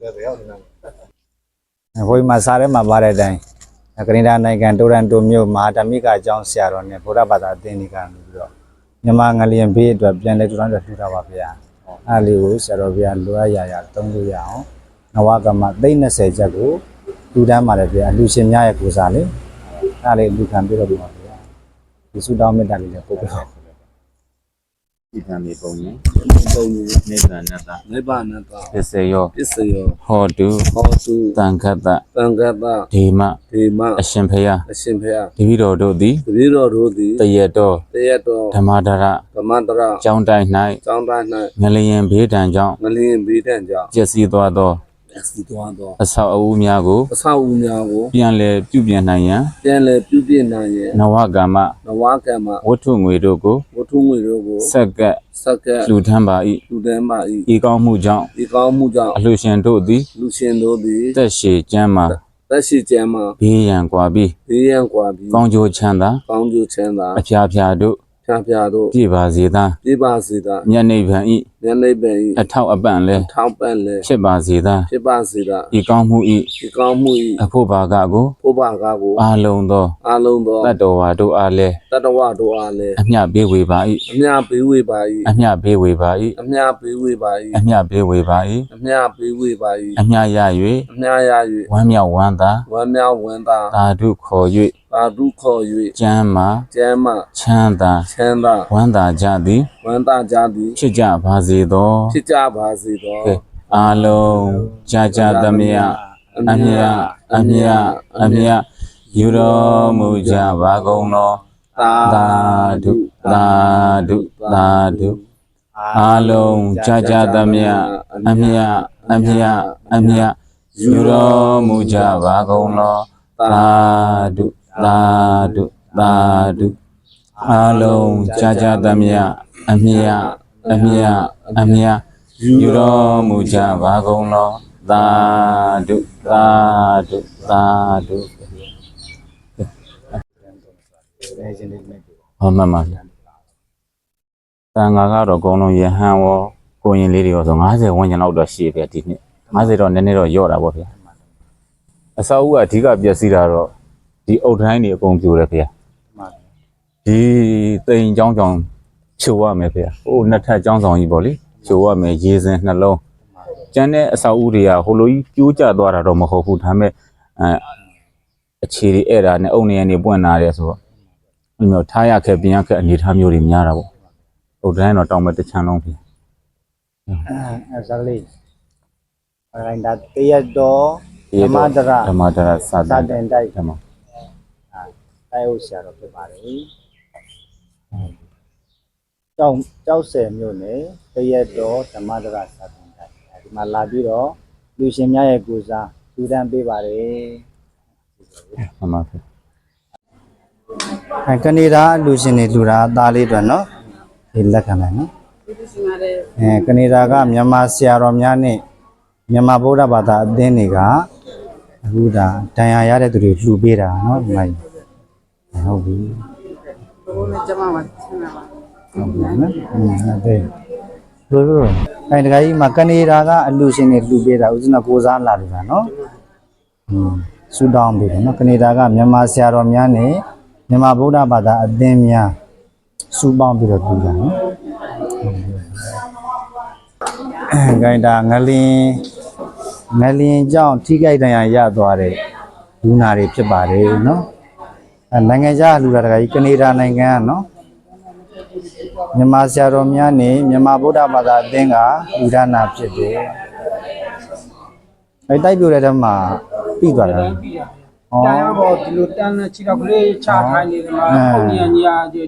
လည်းပဲရောက်နေမှာဘုရားမှာစားထဲမှာပါတဲ့အတိုင်းကနေဒါနိုင်ငံတိုရန်တိုမြို့မဟာဓမ္မိကအကြောင်းဆရာတော်နဲ့ဗုဒ္ဓဘာသာအသင်းကြီးကနေပြီးတော့မြန်မာငလျင်ဘေးအတွက်ပြန်လဲထူထောင်အတွက်ထူတာပါဗျာအဲ့လေးကိုဆရာတော်ဗျာလိုအပ်ရရသုံးလို့ရအောင်နဝကမသိန်း20ချက်ကိုလူတန်းပါတယ်ဗျာအလူရှင်များရဲ့ကိုစားလေအဲ့လေးလူခံပြီးတော့ပါဗျာဒီစုတောင်းမေတ္တာလေးလည်းပို့ပြပါ ဒီကံမြေပုံရင်ပုံနေနိဗ္ဗာန်တနိဗ္ဗာန်တပစ္စယောပစ္စယောဟောတုဟောတုတံခတ္တသံဃတဒေမဒေမအရှင်ဖျားအရှင်ဖျားတပည့်တော်တို့သည်တပည့်တော်တို့သည်တရတော်တရတော်ဓမ္မဒရဓမ္မတရကျောင်းတိုင်းကျောင်းသား၌ငလျင်ဘေးတံကြောင့်၌ငလျင်ဘေးတန်ကြောင့်ကျက်စီသွားသော စီသွားတော့အဆောက်အဦများကိုအဆောက်အဦများကိုပြန်လည်ပြုပြင်နိုင်ရန်ပြန်လည်ပြုပြင်နိုင်ရန်နဝကမ္မနဝကမ္မဝတ္ထုငွေတို့ကိုဝတ္ထုငွေတို့ကိုဆက်ကပ်ဆက်ကပ်လူထမ်းပါ၏လူထမ်းပါ၏ဤကောင်းမှုကြောင့်ဤကောင်းမှုကြောင့်အလှရှင်တို့သည်လူရှင်တို့သည်တက်ရှိကျမ်းမှာသက်ရှိကျမ်းမှာဘေးရန်ကွာပြီးဘေးရန်ကွာပြီးကောင်းကျိုးချမ်းသာကောင်းကျိုးချမ်းသာအဖျားဖျားတို့ ဖြားဖြားတို့ပြည့်ပါစေသာပြပါစေသာမြတ်နိဗ္ဗာန်ဤဉာဏ်နိဗ္ဗာန်အထောက်အပံ့လဲ၏ထောက်ပံ့လဲဖြစ်ပါစေသာဖြစ်ပါစေသာဤကောင်းမှုဤဒီကောင်းမှုအဖို့ဘာကကို၏ဘုရားကားကိုအာလုံးသောအလုံးသောတတ္တဝါတို့အားလဲတတဝတို့အားလည်းအမျှပေးဝေပါ၏အမြပေးဝေပါအ၏မျှပေးဝေပါ၏အမြပေးဝေပါအမျှပေးဝေပါ၏အမြပေးဝေပါ၏၏အမျှရအမြရ၍ဝမ်းမြောက်ဝမ်းသာ၍ဝမ်းမြောက်ဝမ်းသာသာဓုခေါ်သာဓုခေါ်၍၍ကျမ်းမာကျမ်းမှချမ်းသာချမ်းသာဝမ်းသာကြသည်ဝမ်းသာကြသည်ဖြစ်ကြပါစေသောဖြစ်ကြပါစေသောကဲအာလုံးကြာကြာသမျှအမြတ်အမြတ်အမြတ်ယူတော်မူကြပါကုန်သောသာသာဓုသာဓုသာဓုအာလုံးကြာကြာသမျှအမြတ်အမြတ်အမြတ်ယူတော်မူကြပါကုန်သောသာဓု သာဓုသာဓုအာလုံးကြာကြာသမျှအမြတ်အမြတ်အမြတ်ယူတော်မူကြပါကုန်သောသာဓုသာဓုသာဓုနေရှင်လေးနဲ့ဟောမှန်ပါဗျာတန်ဃာကတော့အကုန်လုံးယဟန်ရောကိုရင်လေးတွေရောဆို90ဝန်းကျင်လောက်တော့ရှိပြီဒီနှစ်90တော့နည်းနည်းတော့ညော့တာပေါ့ဗျာအစာအုပ်ကအဓိကပျက်စီးတာတော့ ဒီအုတ်တိုင်းတွေအကုန်ပြိုတယ်ဗျာမှန်ဒီတိမ်ချောင်းချောင်းဖြိုရမယ်ဗျာဟိုနှစ်ထပ်ချောင်းဆောင်ကြီးပေါ့လေဖြိုရမယ်ရေစင်နှလုံးကျန်တဲ့အစာအုပ်တွေကဟိုလိုကြီးပြိုးကျသွားတာတော့မဟုတ်ဘူးဒါပေမဲ့အဲအခြေတွေအဲ့ဒါနဲ့အုတ်နေရနေပွင့်လာတယ်ဆိုတော့ဒီမျိုးထားရခဲ့ပြင်ရခဲ့အနေထားမျိုးတွေများတာပေါ့။ဟုတ်တိုင်းတော့တောင်းမဲ့တစ်ချမ်းလုံးပြီအဲဇာလေးအရင်ဒါတရတော်ဓမ္မဒရဓမ္မဒရစာစာတတင်န်တိုက်ဓမ္မ အဲဟုတ်ဆရာတော်ဖြစ်ပါတယ်။ကျောင်းကျောက်ဆယ်မြို့နယ်တရက်တော်ဓမ္မဒရစာတင်တိုက်ဒီမှာလာပြီးတော့လူရှင်များရဲ့ကိုစားလူတန်းပေးပါတယ်ဓမ္မဖြစ်။အဲကနေဒါလူရှင်တွေလူတာအသားလေးတွေနော်ဒီလက်ခံမယ်နော်။အဲကနေဒါကမြန်မာဆရာတော်များနဲ့မြန်မာဗုဒ္ဓဘာသာအသင်းတွေကအခုဒါဒဏ်ရာရတဲ့သူတွေလှူပေးတာနော်ဒီမှာကြီး ဟုတ်ပြီဘိုးနဲ့ကျမပါဆင်းလာပါဟုတ်ပြီနော်ဟုတ်တယ်တို့တို့အဲတခါကြီးမှာကနေဒါကအလူရှင်တွေလူပေးတာဦးဇနာကိုစားလာတယ်ကနော်ဟွန်းဆူတောင်းပေးတယ်နော်ကနေဒါကမြန်မာဆရာတော်များနဲ့မြန်မာဗုဒ္ဓဘာသာအသင်းများစူပေါင်းပြီးတော့ပြုတာနော်ဂိုင်းတာငလင်းငလင်းကြောင့်ထိခိုက်ဒဏ်ရာရသွားတဲ့လူနာတွေဖြစ်ပါတယ်နော် နိုင်ငံခြားလှူတာတခါကြီးကနေဒါနိုင်ငံကနော်မြန်မာဆရာတော်များနဲ့မြန်မာဗုဒ္ဓဘာသာအသင်းကလူဒါနာဖြစ်တယ်။အဲတိုက်ပြိုတဲ့တည်းမှာပြီးသွားတာ။တန်ရတော့ဒီလိုတန်းနဲ့ခြေတော့ကလေးချထိုင်းနေတယ်မှာပုံညာညာဒီ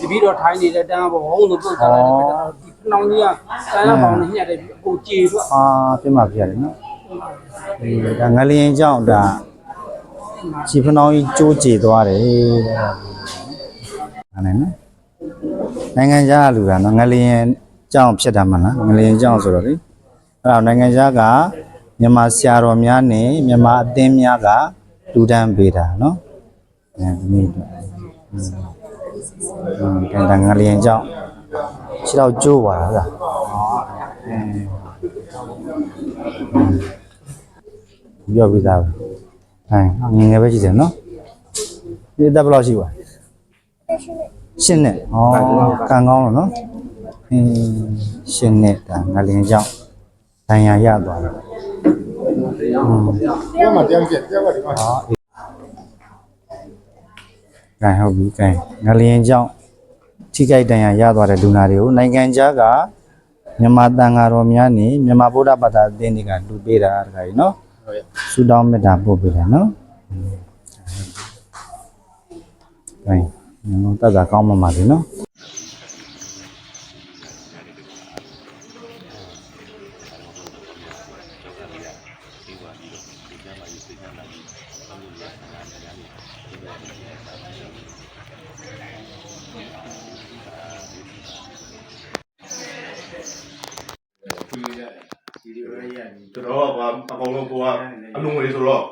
တပီတော့ထိုင်းနေတဲ့တန်းပေါ့ဟုတ်လို့ပုတ်ထားတယ်ဒီနှောင်းကြီးကတန်ရပေါင်းနဲ့ညက်တယ်ကိုကြေတော့အာပြင်မှာပြရတယ်နော်။ဒီဒါငလျင်ကြောင့်ဒါ ခြေဖနှောင်းကြီးကျိုးကြေသွားတယ်တဲ့။အဲ့နော်။နိုင်ငံခြားကလူတာနော်ငလျင်ကြောင့်ဖြစ်တာမလားငလျင်ကြောင့်ဆိုတော့လေအဲ့တော့နိုင်ငံခြားကမြန်မာဆရာတော်များနဲ့မြန်မာအသင်းများကလူဒန်းပေးတာနော်။အဲဒီနေ့တော့อืมကန်တန်ငလျင်ကြောင့်ခြေတော့ကျိုးသွားတာလားပြောပြီးသားပဲ ဟမ်ငယ်ငယ်ပဲရှိတယ်နော်ဒီအသက်ဘယ်လောက်ရှိပါရှင်းနဲ့ဩကံကောင်းလို့နော်အင်းရှင်းနဲ့ဒါငလင်ကြောင့်ဒဏ်ရာရသွားတယ်ပြောမှတရားပြတရားကဒီမှာဟောကဲဟုတ်ပြီကဲငလျင်ကြောင့်ထိခိုက်ဒဏ်ရာရသွားတဲ့လူနာတွေကိုနိုင်ငံခြားကမြန်မာတန်ဃာတော်များနေမြန်မာဗုဒ္ဓဘာသာအသင်းတွေကလူပေးတာတခါကြီးနော် ဆူတောင်းမေတ္တာပို့ပေးတယ်နော်ကဲငါတို့တတ်တာကောင်းမှမှာလေနော်ကျွန်တော်ကအကောင်လုံးကိုကအလုံးလေးဆိုတော့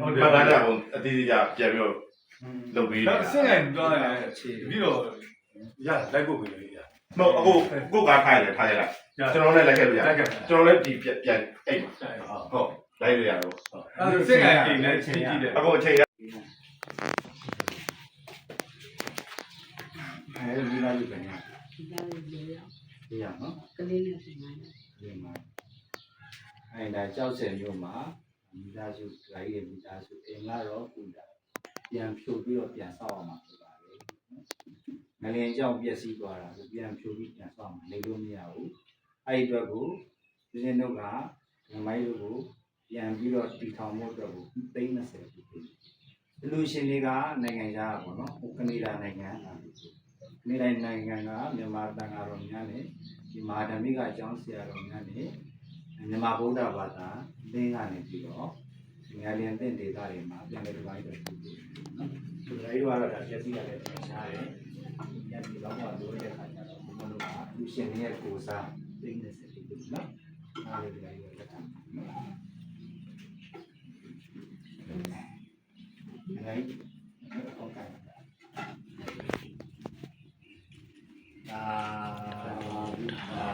ဟုတ်တယ်မှန်တယ်ကောင်အတီးတီးကြပြန်ပြီးတော့ လုပ်ပြီးဒါစင်ကန်ပြောရတယ်ပြီးတော့ရလိုက်ဖို့ပဲလေရမဟုတ်အခုကိုကထိုင်တယ်ထိုင်ရလားကျွန်တော်လည်းလိုက်ခဲ့လို့ရကျွန်တော်လည်းဒီပြန်ပြန်အိတ်ဟုတ်လိုက်လို့ရတော့အဲစင်ကန်အိမ်နဲ့ချင်းကြည့်တယ်အခုအချိန်ရအဲဒီလာယူပြန်ရဒီကနေ့လေရောဒီရနော်ကလေးနဲ့ပြန်လာတယ်ဒီမှာအဲဒါကြောက်စင်မျိုးမှာမိသားစုဓာတ်ရည်မိသားစုအင်္ဂါရောပူတာ ပြန်ဖြိုပြီးတော့ပြန်ဆောက်အောင်မှာဖြစ်ပါတယ်။ငလျင်ကြောင့်ပျက်စီးသွားတာကိုပြန်ဖြိုပြီးပြန်ဆောက်မှာနေလို့မရဘူး။အဲ့ဒီအတွက်ကိုဒီနေ့တော့ကဓမ္မိုင်းတို့ကိုပြန်ပြီးတော့တည်ထောင်ဖို့အတွက်ကိုသိန်း30ဖြစ်ပြီ။ဒီလူရှင်တွေကနိုင်ငံခြားပေါ့နော်။ဟိုကနေဒါနိုင်ငံကကနေဒါနိုင်ငံကမြန်မာတန်ဃာတော်များနဲ့ဒီမဟာဓမ္မိကအကြောင်းဆရာတော်များနဲ့မြန်မာဗုဒ္ဓဘာသာသင်ကနေပြီးတော့ ငါလျင်တဲ့ဒေသတွေမှာပြန်လည်ဒီပိုင်းတွေဖြစ်ပြီးနော်ဒီလိုကတော့ဒါပြည့်စည်ရတဲ့သင်္ချားတယ်။ပြန်ပြီးတော့လိုတဲ့ခါကျတော့ဘုမတို့ကလူရှင်တွေရဲ့ကိုယ်စားသိနေစေတယ်နော်။အားလေးတွေလည်းလက်ခံနော်။အဲဒီဟုတ်ကဲ့။အာအာ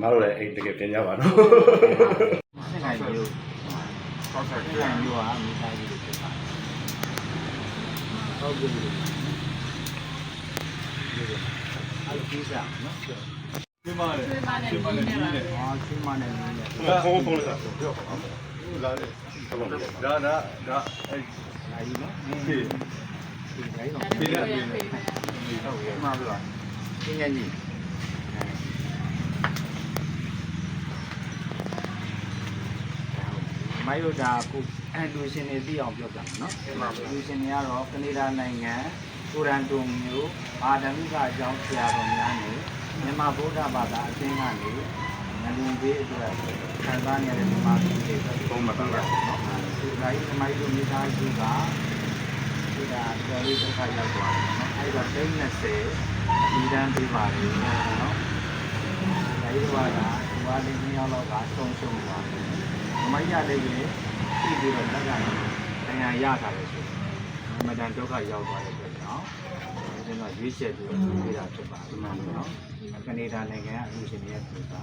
မတို့လည်းအိတ်တကယ်ပြန်ကြပါတော့ဆက်နိုင်မျိုးဆောက်ဆက်နိုင်မျိုးဟာမိသားစုတွေဖြစ်ပါဟုတ်ကဲ့ဒီအဲ့ဒီကိစ္စနော်ဒီမှာလေဒီမှာလေဒီမှာလေအာချီမနဲ့နေနေဖုန်းဖုန်းလေးဆိုပြောပါဦးလာတယ်ဟုတ်ပါဘူးဒါဒါဒါအဲလာယူနော်ဒီဒီတိုင်းတော့ဒီလက်ဒီလက်ဟုတ်ကဲ့မှာပြောပြင်းရကြီး မိုင်းတို့ဒါကိုအန်လူရှင်တွေသိအောင်ပြောပြမယ်နော်လူရှင်တွေကတော့ကနေဒါနိုင်ငံကိုရန်တုံမျိုးအာဒမိကအကြောင်းဆရာတော်များနေမြန်မာဗုဒ္ဓဘာသာအသင်းကနေငလင်ပေးအတွက်ခံစားနေရတဲ့မြန်မာပြည်တွေအတွက်ဖုန်းမတော်လားနော်ဒီကနေ့မိုင်းတို့မိသားစုကဒီကကျော်လေးတစ်ခါရောက်သွားတယ်နော်အဲ့တော့သိန်း20ဒီတန်းပေးပါတယ်နော်အဲဒီတော့ကဒီဝါလေးနှစ်ယောက်လောက်ကဆုံးရှုံးသွားတယ်။ မိုင်းရလေးကြီးပြီးပြီးတော့လက်ကနေတရားရတာလေဆိုအမတန်ဒုက္ခရောက်သွားတဲ့အတွက်ကြောင့်ဒီတော့ရွေးချယ်ပြီးတော့ပြေးတာဖြစ်ပါတယ်နော်။ကနေဒါနိုင်ငံအမှုရှင်တွေရဲ့ပြည်ပါ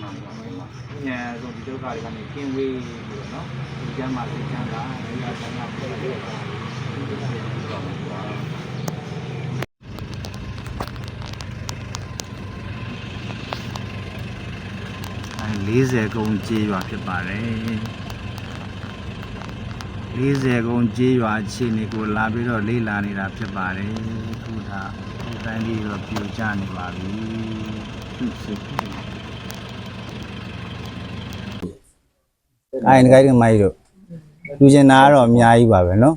မှန်ပါပါ။ညဆိုဒီဒုက္ခတွေကနေကင်းဝေးပြီးတော့နော်ဒီကျမ်းမှာသိချမ်းသာနေရာဆန္ဒပြည့်တဲ့ 40ကုန်းကြေးရွာဖြစ်ပါတယ်40ကုန်းကြေးရွာအခြေအနေကိုလာပြီးတော့လေ့လာနေတာဖြစ်ပါတယ်ခုဒါဒီတိုင်းလေးတော့ပြိုကျနေပါပြီအိုင်ဂိုင်းမိုင်းတို့လူကျင်နာကတော့အများကြီးပါပဲเนาะ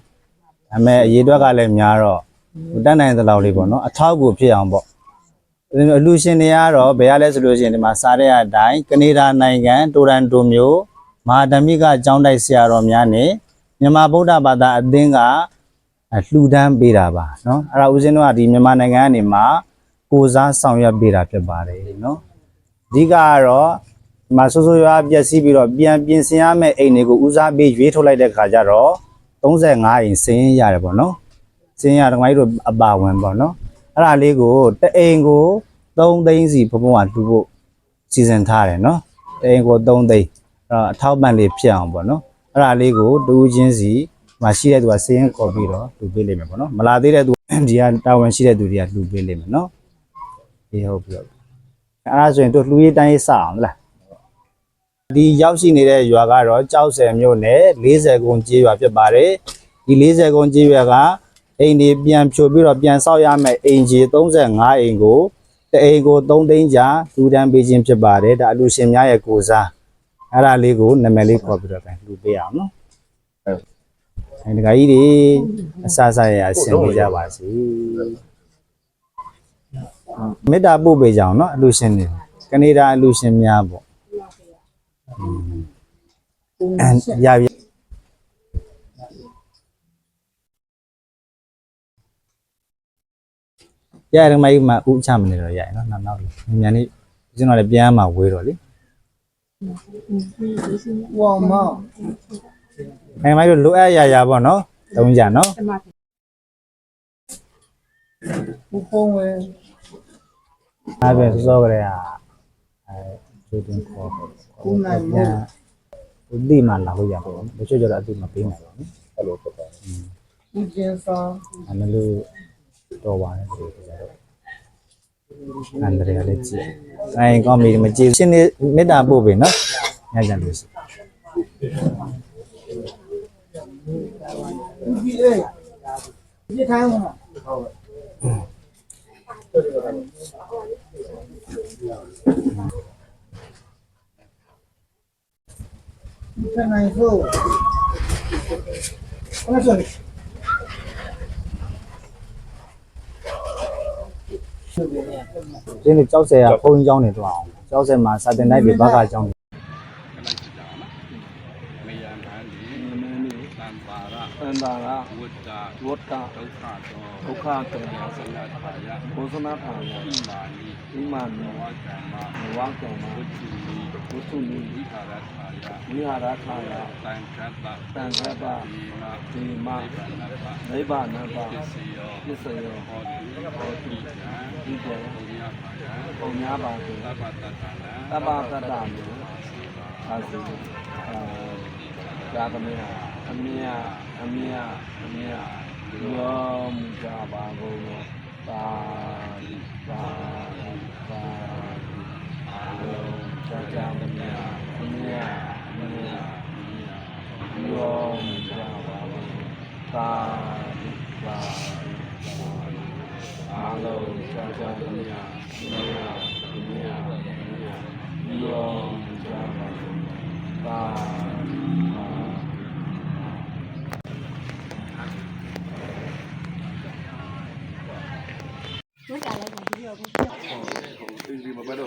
ဒါပေမဲ့အရေးအတွက်ကလည်းများတော့ဟိုတက်နိုင်သလောက်လေးပေါ့เนาะအထောက်အကူဖြစ်အောင်ပေါ့ အလူရှင်တွေကတော့ဘယ်ရလဲဆိုလို့ရှိရင်ဒီမှာစားတဲ့အတိုင်းကနေဒါနိုင်ငံတိုရန်တိုမြို့မဟာဓမ္မိကကျောင်းတိုက်ဆရာတော်များနဲ့မြန်မာဗုဒ္ဓဘာသာအသင်းကလှူဒန်းပေးတာပါเนาะအဲ့ဒါဦးဇင်းတို့ကဒီမြန်မာနိုင်ငံကနေမှာကိုစားဆောင်ရွက်ပေးတာဖြစ်ပါတယ်เนาะအဓိကကတော့ဒီမှာဆိုးဆိုးရွားပျက်စီးပြီးတော့ပြန်ပြင်ဆင်ရမယ့်အိမ်တွေကိုဦးစားပေးရွေးထုတ်လိုက်တဲ့ခါကျတော့35အိမ်စင်းရင်ရတယ်ပေါ့เนาะစင်းရတော့မိုင်းတို့အပါဝင်ပေါ့เนาะ အဲ့ဒါလေးကိုတအိမ်ကို3သိန်းစီဘုံဘုံကလှူဖို့စီစဉ်ထားတယ်နော်တအိမ်ကို3သိန်းအဲ့တော့အထောက်ပံ့လေးဖြစ်အောင်ပေါ့နော်အဲ့ဒါလေးကိုတူးချင်းစီမရှိတဲ့သူကစင်းခေါ်ပြီးတော့လူပေးလိမ့်မယ်ပေါ့နော်မလာသေးတဲ့သူဒီကတာဝန်ရှိတဲ့သူတွေကလူပေးလိမ့်မယ်နော်ဒီဟုတ်ပြီဟုတ်ပြီအဲ့ဒါဆိုရင်တို့လူရေးတိုင်းရေးစအောင်ဟုတ်လားဒီရောက်ရှိနေတဲ့ရွာကတော့ကြောက်ဆယ်မြို့နယ်40ကုန်းကျေးရွာဖြစ်ပါတယ်ဒီ40ကုန်းကျေးရွာက အိမ်ဒီပြန်ဖြိုပြီးတော့ပြန်ဆောက်ရမယ်အိမ်ကြီး35အိမ်ကိုတအိမ်ကို3သိန်းကြာလူတန်းပေးခြင်းဖြစ်ပါတယ်ဒါအလူရှင်များရဲ့ကိုစားအဲ့ဒါလေးကိုနာမည်လေးခေါ်ပြီးတော့ပြန်လူပေးအောင်နော်ဟုတ်အဲဒီကကြီးတွေအဆဆရရဆင်ပေးကြပါစေမေတ္တာပို့ပေးကြအောင်နော်အလူရှင်တွေကနေဒါအလူရှင်များပေါ့အင်းရပြီ ရတယ်မကြီးမှာဥချမနေတော့ရရနော်နောက်နောက်လေးမြန်လေးကျွန်တော်လည်းပြန်မှဝေးတော့လေဝါမောအဲမိုင်းတို့လိုအပ်ရရပေါ့နော်သုံးကြနော်ဘူဖုံးဝဲအဲ့ဒါစောစောကလေးอ่ะအဲကျိုးတင်ခေါ်ပေါ့ကုနိုင်မို့ဟိုတိမှလာလို့ရပါဘူးတချို့ကျတော့အတိမပေးနိုင်ပါဘူးအဲ့လိုဖြစ်တယ်ဒီကျင်းစာအဲ့လို တော့ပါတယ်ဆိုတော့အန်ဒရီယာလည်းကြည့်အဲကောင်းပြီမကြည့်ရှင်းနေမေတ္တာပို့ပြီနော်ညကြလို့ရှိဒီလေဒီထိုင်းမှာဒီနိုင်ဆိုအဲ့ဆိုရှ ။ဒီနေ့ကြောက်ဆယ်ကဘုံကြောင်းနေတော့အောင်။ကြောက်ဆယ်မှာစာတင်တိုက်တွေဘက်ကကြောင်းနေ။မေယံဓာန်ဒီသံသာရသံသာရဝတ္တာဝတ္တာဒုက္ခ ဒုက္ခတောသနာထာယဘောဇနာထာယဣမာနိဣမာနိဝါကမ္မဘဝကံမဝတ္တိနိဝတ္ထုနိဝိဟာရထာယမိဟာရထာယတံခတ္တတံခတ္တဒီမဒီမနိဗ္ဗာန်တနိဗ္ဗာန်တပစ္စယောပစ္စယောဟောတိဟောတိယံဒီတေဘုရားပါယံပုံများပါစေသဗ္ဗတတ္တနံတပ္ပတ္တမေအာစီအာသာသမီးအမြတ်အမြတ်အမြတ်ယော လည်းကိုပြီးတော့ကိုဒီမပတ်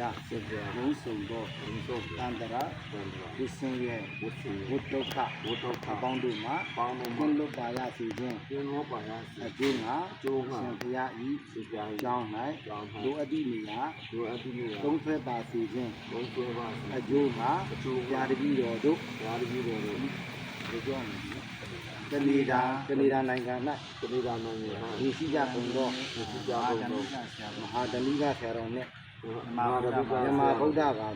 လိုက်တာတာတော့တော့ဒီကိစ္စကတာတော့တော့ပစ္စယောပစ္စယောဟောတုပါတရားပြီးတော့ဒီမှာဒီစိတ်ချတာစိတ်ကြမှာနဲ့ပြည်စုံကြပါစေဒီခုဖြစ်ပေါ်ပြီးတော့တပေါ့ရိုက်ပါရှင်ဖယားစေဘဝုံဆုံသောဘုံသောတန္တရာဝိစင်ရဲ့ဝိစင်ဝတ္တုခဝတ္တုခအပေါင်းတို့မှာပေါင်းတို့မှာလွတ်ပါရစေခြင်းကျင်းလို့ပါရစေအကျိုးငါအကျိုးငါရှင်ဖယားဤစေပြားကြောင်း၌လိုအပ်သည့်နေရာလိုအပ်သည့်နေရာသုံးဆွဲပါစေခြင်းသုံးဆွဲပါစေအကျိုးငါအကျိုးပြားတပည့်တော်တို့ပြားတပည့်တော်တို့ဒီကြောင့်ကနေဒါကနေဒါနိုင်ငံ၌ကနေဒါနိုင်ငံ၌ဒီရှိကြကုန်သောဒီရှိကြကုန်သောမဟာဓနိကဆရာတော်နှင့် မာဗုဒ္ဓဘာသာမြမဗုဒ္ဓဘာသာ